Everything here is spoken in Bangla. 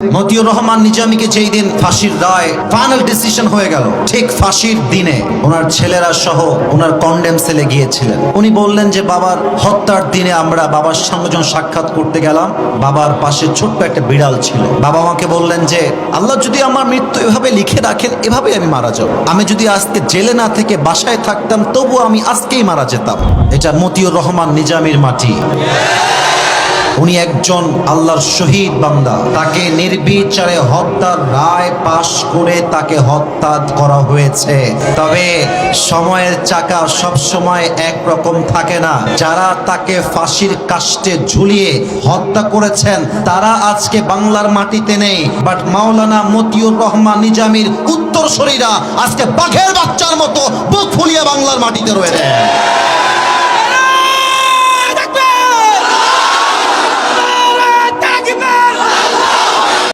মতিউর রহমান নিজামীকে যেই দিন ফাঁসির রায় ফাইনাল ডিসিশন হয়ে গেল, ঠিক ফাঁসির দিনে ওনার ছেলেরা সহ ওনার কন্ডেম সেলে গিয়েছিলেন। উনি বললেন যে, বাবার হত্যার দিনে আমরা বাবার সঙ্গে যখন সাক্ষাৎ করতে গেলাম, বাবার পাশে ছোট্ট একটা বিড়াল ছিল। বাবা আমাকে বললেন যে, আল্লাহ যদি আমার মৃত্যু এভাবে লিখে রাখেন, এভাবেই আমি মারা যাব। আমি যদি আজকে জেলে না থেকে বাসায় থাকতাম তবু আমি আজকেই মারা যেতাম। এটা মতিউর রহমান নিজামীর মাটি। উনি একজন আল্লাহর শহীদ বান্দা। তাকে নির্বিচারে হত্যার রায় পাশ করে তাকে হত্যা করা হয়েছে। তবে সময়ের চাকা সব সময় একরকম থাকে না। যারা তাকে ফাঁসির কাষ্টে ঝুলিয়ে হত্যা করেছেন, তারা আজকে বাংলার মাটিতে নেই। বাট মাওলানা মতিউর রহমান নিজামীর উত্তরসূরিরা আজকে বাঘের বাচ্চার মতো বুক ফুলিয়ে বাংলার মাটিতে রয়েছে।